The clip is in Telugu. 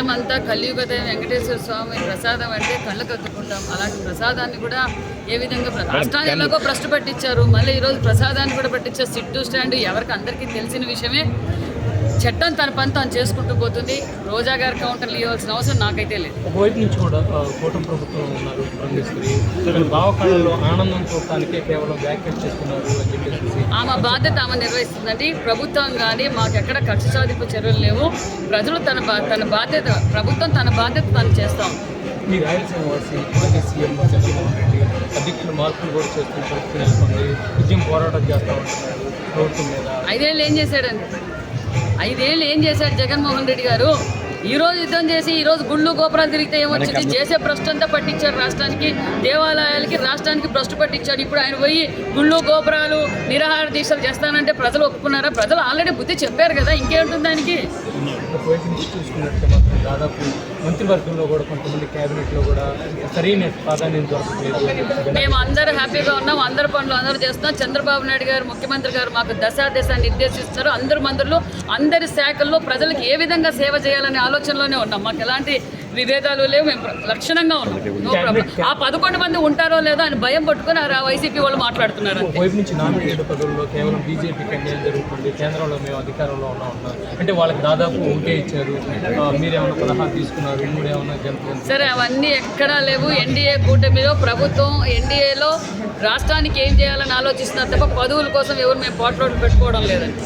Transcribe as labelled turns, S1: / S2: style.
S1: దేశమంతా కలియుగత వెంకటేశ్వర స్వామి ప్రసాదం అంటే కళ్ళు కత్తుకుంటాం. అలాంటి ప్రసాదాన్ని కూడా ఏ విధంగా రాష్ట్రాన్ని ఎలాగో భ్రష్టు పట్టించారు. మళ్ళీ ఈరోజు ప్రసాదాన్ని కూడా పట్టించారు. సిట్టు స్టాండ్ ఎవరికి అందరికీ తెలిసిన విషయమే. చట్టం తన పని తాను చేసుకుంటూ పోతుంది. రోజా గారి కౌంటర్లు ఇవ్వాల్సిన అవసరం నాకైతే లేదు.
S2: ఒకవైపు నుంచి కూడా కూటమి ప్రభుత్వం ఉన్నారు రంగేశ్వరి భావకాలంలో ఆనందం చూడటానికే కేవలం వ్యాఖ్యలు చేస్తున్నారు అని చెప్పేసి
S1: ఆమె బాధ్యత ఆమె నిర్వహిస్తుందండి. ప్రభుత్వం కానీ మాకు ఎక్కడ ఖర్చు సాధింపు చర్యలు లేవు. ప్రజలు తన తన బాధ్యత ప్రభుత్వం తన బాధ్యత తను చేస్తాం.
S2: మీ రాయలసీమ వాసి మాజీ సీఎం జగన్మోహన్ రెడ్డి అధ్యక్షులు మార్పులు కూడా చేస్తున్న పరిస్థితి నెలకొంది. ఉద్యమం పోరాటం చేస్తూ ఉంటున్నారు. ప్రభుత్వం మీద
S1: ఐదేళ్ళు ఏం చేశాడండి? ఐదేళ్ళు ఏం చేశారు జగన్మోహన్ రెడ్డి గారు? ఈ రోజు యుద్ధం చేసి ఈ రోజు గుళ్ళు గోపురాలు తిరిగితే ఏమొచ్చింది? చేసే భ్రష్టు అంతా పట్టించాడు రాష్ట్రానికి దేవాలయాలకి రాష్ట్రానికి భ్రష్టు పట్టించాడు. ఇప్పుడు ఆయన పోయి గుళ్ళు గోపురాలు నిరాహార దీక్షలు చేస్తానంటే ప్రజలు ఒప్పుకున్నారా? ప్రజలు ఆల్రెడీ బుద్ధి చెప్పారు కదా ఇంకేముంటుంది దానికి?
S2: దాదాపు మంత్రివర్గంలో కూడా కొంతమంది క్యాబినెట్లో కూడా సరైన ప్రాధాన్యం
S1: మేము అందరూ హ్యాపీగా ఉన్నాం అందరు పనులు అందరూ చేస్తున్నాం. చంద్రబాబు నాయుడు గారు ముఖ్యమంత్రి గారు మాకు దశా దిశ నిర్దేశిస్తారు. అందరు మంత్రులు అందరి శాఖల్లో ప్రజలకు ఏ విధంగా సేవ చేయాలనే ఆలోచనలోనే ఉన్నాం. మాకు ఎలాంటి విభేదాలు లేవు. మేము లక్షణంగా ఉన్నాం. నో ప్రాబ్లం ఆ పదకొండు మంది ఉంటారో లేదో అని భయం పట్టుకొని ఆ వైసీపీ వాళ్ళు మాట్లాడుతున్నారు అంతే.
S2: ఒకవైపు నుంచి నామినేటెడ్ పదవుల్లో కేవలం బీజేపీకి అన్యాయం జరుగుతుంది? కేంద్రంలో మేము అధికారంలో ఉన్నా ఉన్నాం అంటే వాళ్ళకి దాదాపు ఇచ్చారు. మీరేమన్నా తీసుకున్నారు?
S1: సరే అవన్నీ ఎక్కడా లేవు. ఎన్డీఏ కూటమిలో ప్రభుత్వం ఎన్డీఏలో రాష్ట్రానికి ఏం చేయాలని ఆలోచిస్తున్నారు తప్ప పదవుల కోసం ఎవరు మేము పోట్లాడు పెట్టుకోవడం లేదండి.